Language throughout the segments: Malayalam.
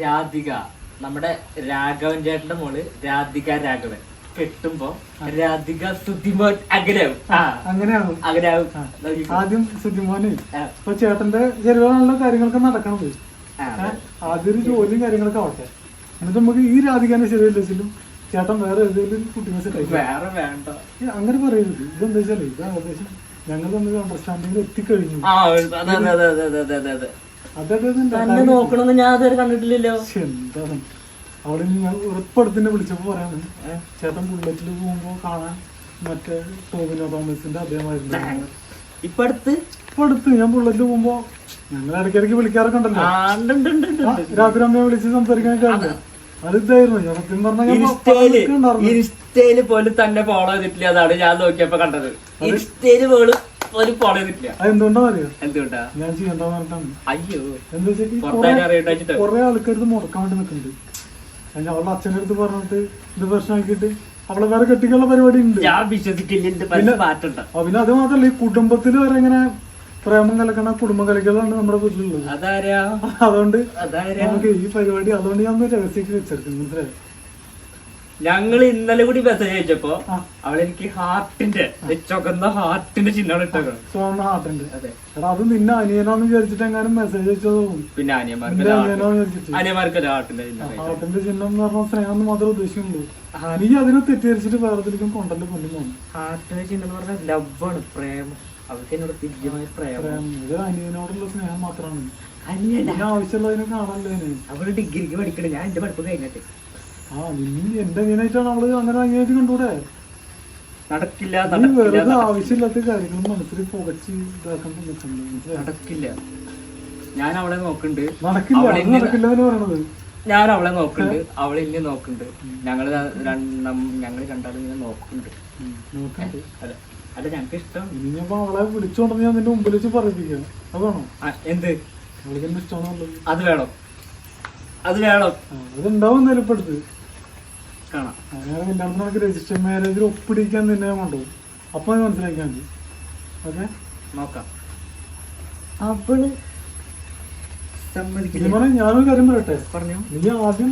രാധിക. നമ്മുടെ രാഘവൻ ചേട്ടന്റെ മോൾ രാധിക രാഘവൻ. കെട്ടുമ്പോ രാധിക സുധിമോൻ അഗ്രഹം ആ. അങ്ങനെയാണ് അഗ്രഹം ആദ്യം സുജിമോനെ ആ. ഇപ്പൊ ചേട്ടന്റെ ചെലവാണല്ലോ കാര്യങ്ങളൊക്കെ നടക്കണത്. ആദ്യൊരു? ജോലിയും കാര്യങ്ങളൊക്കെ ആവട്ടെ. എന്നിട്ട് നമുക്ക് ഈ രാധികാനെ ശരിയല്ലെങ്കിലും ചേട്ടൻ വേറെ ഏതെങ്കിലും കുട്ടികളെ സെറ്റ് വേറെ വേണ്ട. അങ്ങനെ പറയരുത്. ഇതെന്താ വെച്ചാൽ ഇത് ഏകദേശം ഞങ്ങൾ തമ്മിൽ അണ്ടർസ്റ്റാൻഡിംഗ് എത്തിക്കഴിഞ്ഞു. തന്നെ നോക്കണമെന്ന് ഞാൻ അതുവരെ കണ്ടിട്ടില്ലല്ലോ. എന്താണ്? അവിടെ ഞാൻ ഉറപ്പെടുത്തിന്റെ വിളിച്ചപ്പോ പറയാണ് ചേട്ടൻ ബുള്ളറ്റിൽ പോകുമ്പോ കാണാൻ മറ്റേ ടോവിനോ തോമസിന്റെ അദ്ദേഹമായിരുന്നു. ഇപ്പൊ അടുത്ത് ഇപ്പൊ അടുത്ത് ഞാൻ ബുള്ളറ്റിൽ പോകുമ്പോ ഞങ്ങൾ ഇടയ്ക്കിടയ്ക്ക് വിളിക്കാറൊക്കെ ഉണ്ടല്ലോ. രാത്രി അമ്മയെ വിളിച്ച് സംസാരിക്കാനൊക്കെ ഉണ്ട് അത് ഇതായിരുന്നു. ഞാൻ സത്യം ഉണ്ടായിരുന്നു ഇൻസ്റ്റയിൽ പോലും തന്നെ ഫോളോ ചെയ്തിട്ടില്ല അതാണ് ഞാൻ നോക്കിയപ്പോ കണ്ടത്. ഇൻസ്റ്റയിൽ പോലും എന്തുകൊണ്ടാ അറിയാം? ഞാൻ ചെയ്യണ്ടെന്ന് പറഞ്ഞിട്ടാണ്. അയ്യോ. എന്താ അറിയണ്ടാച്ചിട്ട് കുറെ മുടക്കാൻ വേണ്ടി നിൽക്കുന്നുണ്ട്. ഞാൻ അവളുടെ അച്ഛന്റെ അടുത്ത് പറഞ്ഞിട്ട് ഇത് പ്രശ്നമാക്കിയിട്ട് അവളെ വേറെ കെട്ടിക്കുള്ള പരിപാടി ഉണ്ട്. ഞാൻ വിശ്വസിക്കില്ല പിന്നെ അത് മാത്രല്ല ഈ കുടുംബത്തിൽ വരെ ഇങ്ങനെ പ്രേമം കലക്കണ കുടുംബ കളിക്കലാണ് നമ്മുടെ വീട്ടിലുള്ളത്. അതുകൊണ്ട് നമുക്ക് ഈ പരിപാടി അതുകൊണ്ട് ഞാൻ രഹസ്യക്ക് വെച്ചെടുക്കും മനസ്സിലായി? ഞങ്ങൾ ഇന്നലെ കൂടി മെസ്സേജ് അയച്ചപ്പോ. അവളെനിക്ക് ഹാർട്ടിന്റെ ചൊക്കുന്ന ഹാർട്ടിന്റെ ചിഹ്നമാണ് ഇട്ടത് ചുവന്ന അതെ. എടാ അത് നിന്നെ അനിയനാന്ന് വിചാരിച്ചിട്ട് എങ്ങാനും മെസ്സേജ് അയച്ചതോ? പിന്നെ അനിയന്മാർക്ക് അനിയനാന്ന് ഹാർട്ടിന്റെ ഹാർട്ടിന്റെ ചിഹ്നം എന്ന് പറഞ്ഞാൽ സ്നേഹം മാത്രമേ ഉദ്ദേശിക്കുന്നുള്ളൂ. നീ അതിനെ തെറ്റിദ്ധരിച്ചിട്ട് വേറെ കൊണ്ടല്ല കൊണ്ടല്ലേ കൊണ്ടുപോകും ഹാർട്ടിന്റെ ചിഹ്നം എന്ന് പറഞ്ഞാൽ ലവാണ് പ്രേമം. അവർക്ക് എന്നോട് തുല്യമായ പ്രേമം. ഇത് അനിയനോടുള്ള സ്നേഹം മാത്രമാണ്. ആവശ്യമുള്ളതിനെ നീ? അവൾ ഡിഗ്രിക്ക് പഠിക്കണേ. ഞാൻ എന്റെ പഠിപ്പ് കഴിഞ്ഞിട്ട്. ആ നീ എന്റെ അനിയനായിട്ടാണ് അവൾ അങ്ങനെ അനിയനായിട്ട് കണ്ടൂടെ നടക്കില്ല നീ വെറുതെ ആവശ്യമില്ലാത്ത കാര്യങ്ങൾ മനസ്സിൽ പുകച്ച് ഇതാക്കാൻ നിൽക്കുന്നത് നടക്കില്ല. ഞാൻ അവളെ നോക്കുന്നുണ്ട്. നടക്കില്ല അവളെ അത് നടക്കില്ല എന്ന് പറയണത്. ഞാൻ അവളെ നോക്കുന്നുണ്ട്. അവൾ എന്നെ നോക്കുന്നുണ്ട്. ഞങ്ങൾ ഞങ്ങൾ രണ്ടാളും ഇങ്ങനെ നോക്കുന്നുണ്ട്. ഉം, നോക്കണ്ട്. അല്ല ഞങ്ങക്ക് ഞങ്ങൾക്ക് ഇഷ്ടം ഇനിയിപ്പോ അവളെ വിളിച്ചോണ്ടെന്ന് ഞാൻ നിന്റെ മുമ്പിൽ വെച്ച് പറയിപ്പിക്കാം. അതാണോ എന്ത്? അവൾക്ക് എന്നെ ഇഷ്ടമാണുള്ളത് അത് വേണം. അത് വേണം. അതുണ്ടാവും നിലപ്പെടുത്ത് കാണാം. അങ്ങനെ കല്യാണത്തിന് നമുക്ക് രജിസ്റ്റർ മാരേജിൽ ഒപ്പിടിക്കാൻ നിന്നെ കൊണ്ടുപോകും. അപ്പൊ അത് മനസ്സിലാക്കിയാൽ മതി. ഓക്കെ? നോക്കാം. അവൾ സമ്മതിക്കില്ല. ഞാനൊരു കാര്യം പറയട്ടെ? പറഞ്ഞു. നീ ആദ്യം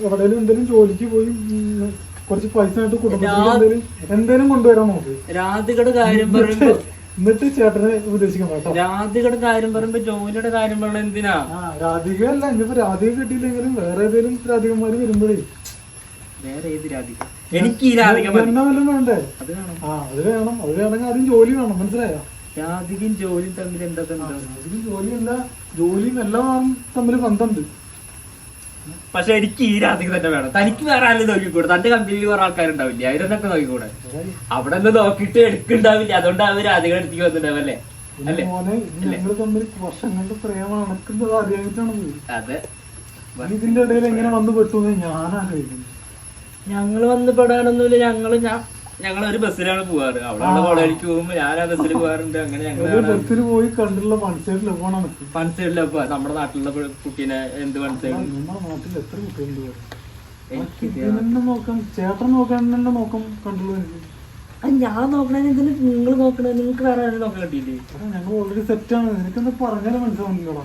എവിടെയെങ്കിലും എന്തെങ്കിലും ജോലിക്ക് പോയി ഉം, കുറച്ച് പൈസ ആയിട്ട് കുടുംബത്തിൽ എന്തെങ്കിലും എന്തെങ്കിലും കൊണ്ടുവരാൻ നോക്ക്. രാധികയുടെ കാര്യം പറയുമ്പോ എന്നിട്ട് ചേട്ടനെ ഉദ്ദേശിക്കാൻ കേട്ടോ. രാധികയുടെ കാര്യം പറയുമ്പോ ജോലിയുടെ കാര്യം പറയണ എന്തിനാ? ആ രാധിക അല്ല ഇനിയിപ്പോ രാധിക കിട്ടിയില്ലെങ്കിലും വേറെ ഏതെങ്കിലും രാധികന്മാര് വരുമ്പോഴേ വേറെ ഏത് രാധിക എനിക്ക് ഈ രാധിക മതി എന്നെ വല്ലതും വേണ്ടേ അത് വേണം. ആ അത് വേണം. അത് വേണമെങ്കിൽ ആദ്യം ജോലി വേണം. മനസ്സിലായോ? രാധികയും ജോലിയും തമ്മിൽ എന്താ ബന്ധം? അതിന് ജോലിയല്ല ജോലിയും എല്ലാം തമ്മിൽ ബന്ധമുണ്ട്. പക്ഷെ എനിക്ക് ഈ രാധിക തന്നെ വേണം. തനിക്ക് വേറെ ആരും നോക്കിക്കൂടെ? തന്റെ കമ്പനിയിൽ കുറെ ആൾക്കാരുണ്ടാവില്ല? അവരെന്നൊക്കെ നോക്കിക്കൂടെ? അവിടെ നിന്ന് നോക്കിട്ട് എടുക്കുണ്ടാവില്ല അതുകൊണ്ട് അവർ രാധിക എടുത്തേക്ക് വന്നിട്ടുണ്ടാവും അല്ലേ? പിന്നെ മോനെ ഞങ്ങൾ തമ്മിൽ വർഷങ്ങളുടെ പ്രേമം അണക്കുന്നത് അറിയാനായിട്ടാണ് അതെ. ഇതിന്റെ ഇടയിൽ എങ്ങനെ വന്നു പെട്ടു എന്ന് ഞാൻ ആലോചിക്കുന്നു. ഞങ്ങൾ വന്ന് പെടാനൊന്നുമില്ല. ഞങ്ങൾ ഞാൻ ഞങ്ങൾ ഒരു ബസ്സിലാണ് പോവാറ്. അവിടെ കോളേജിലേക്ക് പോകുമ്പോ ഞാൻ ആ ബസ്സിൽ പോകാറുണ്ട് അങ്ങനെ ഞങ്ങൾ ബസ്സിൽ പോയി കണ്ടുള്ള മനസ്സിലായിട്ട് പോകണം എനിക്ക് പോവാ. നമ്മുടെ നാട്ടിലുള്ള കുട്ടീനെ എന്ത് പൺസൈഡ് നമ്മുടെ നാട്ടിൽ എത്ര കുട്ടികളുണ്ട്? നോക്കാം ചേട്ടൻ നോക്കാൻ തന്നെ നോക്കാം കണ്ടുള്ളൂ ഞാൻ നോക്കണേ എന്തിനു നിങ്ങൾ നോക്കണേ. നിങ്ങൾക്ക് വേറെ നോക്കാൻ കിട്ടിയില്ലേ? ഞങ്ങൾ ഓൾറെഡി ആണ്. നിനക്കെന്താ പറഞ്ഞാലും മനസ്സിലാവുന്നില്ലടാ.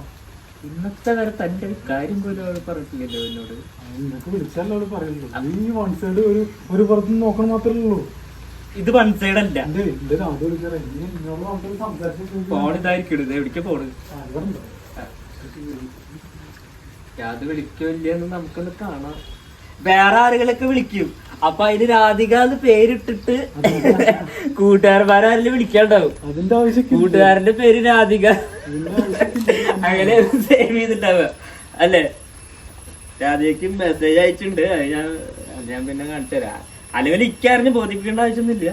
ഇന്നത്തെ കാലത്ത് തന്റെ ഒരു കാര്യം പോലും അവൾ പറഞ്ഞിട്ടില്ലല്ലോ എന്നോട്. നിനക്ക് വിളിച്ചാലോ അവൾ പറയുള്ളൂ നീ വൺ സൈഡ് ഒരു ഒരു പുറത്ത് നോക്കണം മാത്രമേ ഉള്ളൂ. ഇത് വൺ സൈഡ് അല്ല. എന്റെ എന്റെ രാധ വിളിച്ചാലേ? നീ എന്നോട് ആൾക്കാർ സംസാരിച്ചു ഫോൺ ഇതായിരിക്കും ഇത് എവിടേക്ക് പോണ് ഇവരുണ്ടോ അത് വിളിക്കില്ലെന്ന് നമുക്കൊന്ന് കാണാം. വേറെ ആളുകളൊക്കെ വിളിക്കും. അപ്പൊ അതിന് രാധിക എന്ന് പേരിട്ടിട്ട് കൂട്ടുകാരന്മാരെ വിളിക്കാണ്ടാവും അതിന്റെ ആവശ്യം കൂട്ടുകാരന്റെ പേര് രാധിക. അങ്ങനെ സേവ് ചെയ്തിട്ടാവുക അല്ലേ? രാധയ്ക്ക് മെസ്സേജ് അയച്ചിട്ടുണ്ട്. അത് ഞാൻ അത് ഞാൻ പിന്നെ കാണിച്ചു തരാം. അല്ലെങ്കിൽ ഇക്കാരന് ബോധിപ്പിക്കേണ്ട ആവശ്യമൊന്നുമില്ല.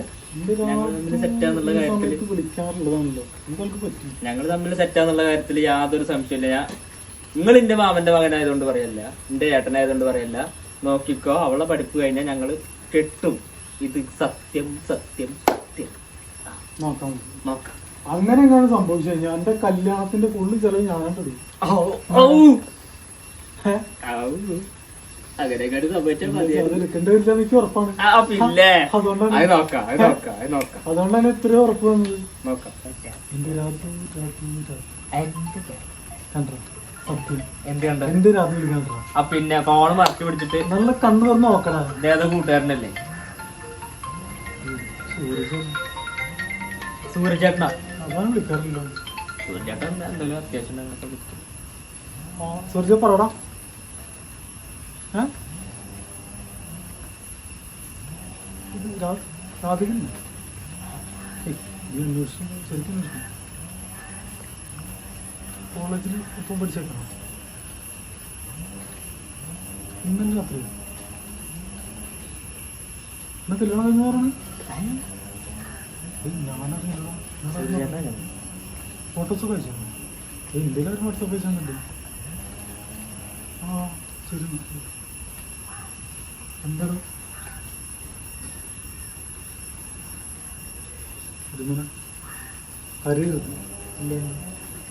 ഞങ്ങൾ തമ്മിൽ സെറ്റാന്നുള്ള ഞങ്ങൾ കാര്യത്തിൽ യാതൊരു സംശയമില്ല ഞാൻ നിങ്ങൾ എന്റെ മാമന്റെ മകനായതുകൊണ്ട് പറയല്ല. എന്റെ ഏട്ടനായതുകൊണ്ട് പറയല്ല. നോക്കിക്കോ അവളെ പഠിപ്പ് കഴിഞ്ഞാൽ ഞങ്ങൾ കെട്ടും. ഇത് സത്യം സത്യം സത്യം. നോക്കാം. നോക്കാം. അങ്ങനെ എങ്ങനെ സംഭവിച്ചു കഴിഞ്ഞാൽ എന്റെ കല്യാണത്തിന്റെ ഫുള്ള് ചെലവ് ഞാൻ എനിക്ക് ഉറപ്പാണ്. അതുകൊണ്ടാണ് ഉറപ്പ് വന്നത്. എന്റെ രാത്രി. കണ്ടോ? പിന്നെ ഫോൺ മറക്കി പിടിച്ചിട്ട് നല്ല കണ്ണു തുറന്ന് നോക്കടാ. ഇതേതോ കൂട്ടുകാരനല്ലേ? സൂര്യചേട്ടനാ. അതാണ് വിളിക്കാറില്ലോ സൂര്യചേട്ടൻ എന്തെങ്കിലും അത്യാവശ്യം ഉണ്ടെങ്കിലൊക്കെ വിളിക്കും. സൂരജ് പറടാ ഏ? ഇത് രാ- രാധികല്ലേ? ഏയ്, നീ അന്വേഷിച്ചു ശരിക്കും കോളേജിൽ ഒപ്പം പഠിച്ചേക്കണം? ഇന്നലെ രാത്രി ഇന്ന് കല്യാണം കഴിഞ്ഞു പറഞ്ഞു? ഞാനറിയില്ല സൂര്യചേട്ടനാ ഫോട്ടോസ് വാട്സപ്പ് അയച്ചു അയച്ചാൽ ആ ശരി എന്താണ്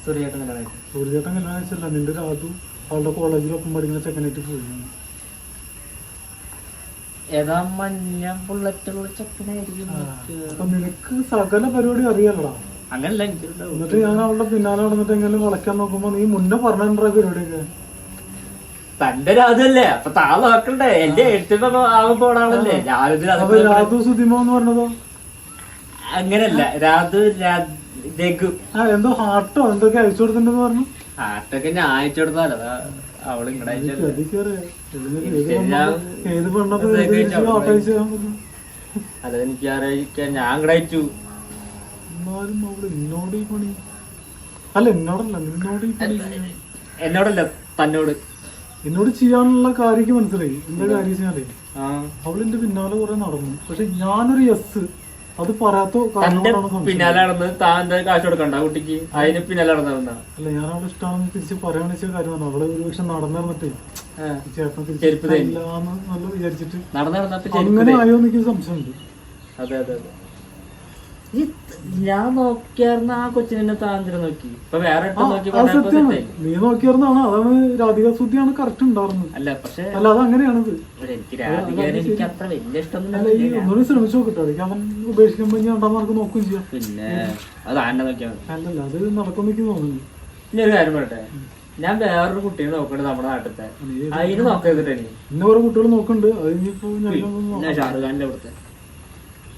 സൂര്യചേട്ടൻ കല്യാണം കഴിച്ചു. സൂര്യചേട്ടൻ കല്യാണം അയച്ചല്ല നിന്റെ രാതു അവളുടെ കോളേജിലൊപ്പം പഠിക്കുന്ന ചെക്കനായിട്ട് പോയി. ഏതാ മഞ്ഞ ബുള്ളറ്റുള്ള ചെക്കനായിരിക്കും അപ്പൊ നിനക്ക് സകല പരിപാടി അറിയാലടാ അങ്ങനല്ല എനിക്കുണ്ടാവും എന്നിട്ട് ഞാൻ അവളുടെ പിന്നാലെ നടന്നിട്ട് എങ്ങനെ വളയ്ക്കാൻ നോക്കുമ്പോ നീ മുന്നേ പറഞ്ഞ പരിപാടിയൊക്കെ? തന്റെ രാജല്ലേ അപ്പൊ താ നോക്കണ്ടേ. എന്റെ എഴുത്തിന്റെ ആകെ പോണാണല്ലേ അപ്പൊ രാധു സുധിമ എന്ന് പറഞ്ഞതോ? അങ്ങനല്ല രാധു രഘു. ആ എന്തോ ഹാർട്ടോ എന്തൊക്കെ അയച്ചു കൊടുത്തിട്ടുണ്ടെന്ന് പറഞ്ഞു? ഹാർട്ടൊക്കെ ഞാൻ അയച്ചു കൊടുത്താലോ അവൾ? അത് എനിക്ക് അറിയിക്കാൻ ഞാൻ അയച്ചു. എന്നാലും അവൾ എന്നോട് ഈ പണി അല്ല എന്നോടല്ല. നിന്നോട് ഈ പണി. എന്നോടല്ല തന്നോട്. എന്നോട് ചെയ്യാനുള്ള കാര്യം മനസ്സിലായി. എന്റെ കാര്യം വെച്ചാലേ അവളെന്റെ പിന്നാലെ കുറെ നടന്നു. പക്ഷെ ഞാനൊരു യെസ് അത് പറയാത്ത തന്റെ പിന്നാലെ നടന്ന് താൻ എന്താ കാശ് കൊടുക്കണ്ട കുട്ടിക്ക്. അതിന് പിന്നാലെ നടന്ന അല്ല ഞാൻ അവളെ ഇഷ്ടമാണെന്ന് തിരിച്ച് പറയാന്ന് വെച്ച കാര്യമാണ് അവൾ ഒരു പക്ഷെ നടന്നിരുന്നിട്ട് ചേട്ടനെ തിരിച്ച് ചെരുപ്പ് ഇല്ലാന്ന് നല്ല വിചാരിച്ചിട്ട് നടന്ന് നടന്നപ്പോ അങ്ങനെ ആയോ എനിക്ക് സംശയമുണ്ട്. അതെ അതെ അതെ. ഈ ഞാൻ നോക്കിയാർന്ന ആ കൊച്ചിനെ താന്തിര നോക്കി. ഇപ്പൊ വേറെ നോക്കി നീ നോക്കിയാർന്നാണ്. അതാണ് രാധിക സുദ്ധിയാണ് കറക്റ്റ് ഉണ്ടാവുന്നത് അല്ല പക്ഷെ അല്ല അത് അങ്ങനെയാണത് എനിക്ക് രാധികാരെ എനിക്ക് അത്ര വലിയ ഇഷ്ടമൊന്നും ശ്രമിച്ചു നോക്കട്ടെ. അതൊക്കെ അവൻ ഉപേക്ഷിക്കുമ്പോ ഞാൻ രണ്ടാം മാർക്ക് നോക്കുകയും ചെയ്യാം. പിന്നെ അത് ആന്നെ നോക്കിയാൽ അല്ലല്ല അത് നടക്കും എനിക്ക് തോന്നുന്നു ഇനി ഒരു കാര്യം പറയട്ടെ. ഞാൻ വേറൊരു കുട്ടീനെ നോക്കണ്ട് നമ്മുടെ നാട്ടിലത്തെ. അതിന് നോക്കരുതിട്ട് എനിക്ക് ഇന്ന ഓരോ കുട്ടികൾ നോക്കുന്നുണ്ട്. അതിനിപ്പോ ഷാറുഖാന്റെ അവിടുത്തെ.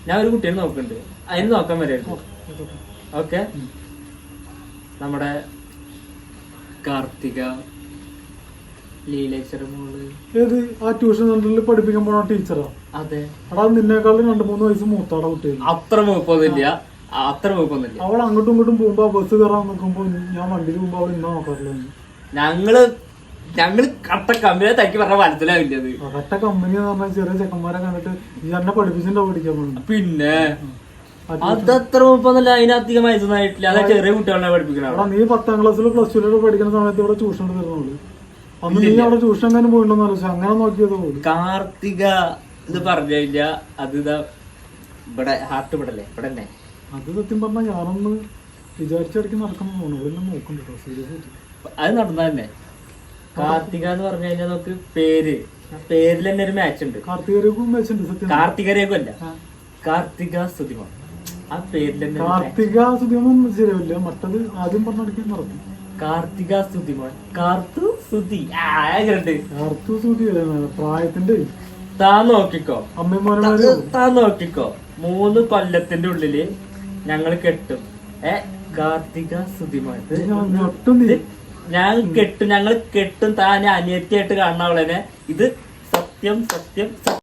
ഞാൻ ഒരു കുട്ടിയെ നോക്കുന്നുണ്ട്. അതിന് നോക്കാൻ വരായിരുന്നു ഓക്കെ. നമ്മുടെ കാർത്തിക ഏത് ആ ട്യൂഷൻ സെന്ററിൽ പഠിപ്പിക്കാൻ പോണ ടീച്ചറാ? അതെ. എടാ നിന്നേക്കാളും രണ്ട് മൂന്ന് വയസ്സ് മൂത്താടെ അത്ര മൂപ്പൊന്നുമില്ല അത്ര മൂപ്പൊന്നുമില്ല അവൾ അങ്ങോട്ടും ഇങ്ങോട്ടും പോകുമ്പോ ബസ് കയറാൻ നോക്കുമ്പോ ഞാൻ വണ്ടിയിൽ പോകുമ്പോ അവൾ ഇന്നാ നോക്കാറില്ല. ഞങ്ങൾ ഞങ്ങൾ കട്ട കമ്പനിയെ തക്കി പറഞ്ഞ മനസ്സിലാവില്ല അത്. കമ്പനി എന്ന് പറഞ്ഞാൽ ചെറിയ ചെക്കന്മാരെ കണ്ടിട്ട് ഈ എന്നെ പഠിപ്പിച്ചിട്ടുണ്ടോ പഠിക്കാൻ പിന്നെ അതത്ര മുപ്പൊന്നല്ല അതിനധികം വയസ്സൊന്നായിട്ടില്ല അതാ ചെറിയ കുട്ടികളെ പഠിപ്പിക്കണം നീ പത്താം ക്ലാസ്സിൽ പ്ലസ് ടു പഠിക്കുന്ന സമയത്ത് ഇവിടെ ട്യൂഷൻ എടുത്തിരുന്നുള്ളൂ അന്ന് നീ അവിടെ ട്യൂഷൻ എങ്ങനെ ആലോചിച്ചു അങ്ങനെ നോക്കിയത് കാർത്തിക ഇത് പറഞ്ഞു കഴിഞ്ഞാ അത് ഇതാ ഇവിടെ ഹാർട്ട് ഇവിടെ അല്ലേ ഇവിടെ തന്നെ അത് സത്യം പറഞ്ഞാൽ ഞാനൊന്ന് വിചാരിച്ചിടയ്ക്ക് നടക്കണം ഇവിടെ എന്നെ സീരിയസ് അത് നടന്ന തന്നെ. കാർത്തിക എന്ന് പറഞ്ഞു കഴിഞ്ഞാൽ നമുക്ക് പേര്. പേരിൽ തന്നെ ഒരു മാച്ച് ഉണ്ട്. കാർത്തികരേക്കും അല്ല. കാർത്തിക സുതിമ ആ പേരിൽ തന്നെ കാർത്തിക സുധിയൊന്നും ശരിയല്ല. മറ്റത് ആദ്യം പറഞ്ഞു നടക്കും കാർത്തിക സുതിമോൻ കാർത്തു സുതി ആ അങ്ങനുണ്ട് കാർത്തു സുധി പ്രായത്തിന്റെ. താ നോക്കിക്കോ. അമ്മമാര് താ നോക്കിക്കോ. മൂന്ന് കൊല്ലത്തിന്റെ ഉള്ളിൽ ഞങ്ങൾ കെട്ടും. ഏ കാർത്തിക ഒട്ടും നീ ഞാൻ കെട്ടും ഞങ്ങൾ കെട്ടും താൻ അനിയത്തിയായിട്ട് കാണുന്ന അവളെന്നെ ഇത് സത്യം സത്യം സത്യം.